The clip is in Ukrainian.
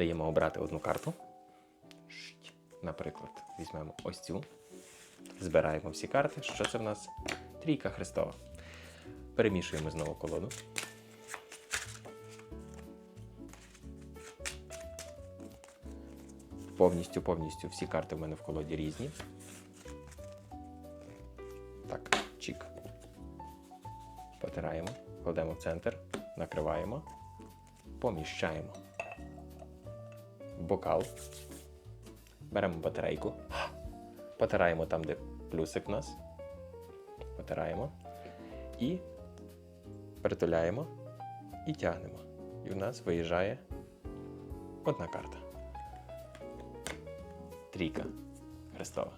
даємо обрати одну карту. Наприклад, візьмемо ось цю. Збираємо всі карти. Що це в нас? Трійка Христова. Перемішуємо знову колоду. Повністю, повністю всі карти в мене в колоді різні. Так, чік. Потираємо, кладемо в центр, накриваємо, поміщаємо. Бокал. Беремо батарейку. Потираємо там, де плюсик у нас. Потираємо. І притуляємо і тягнемо. І в нас виїжджає одна карта. Трійка Христова.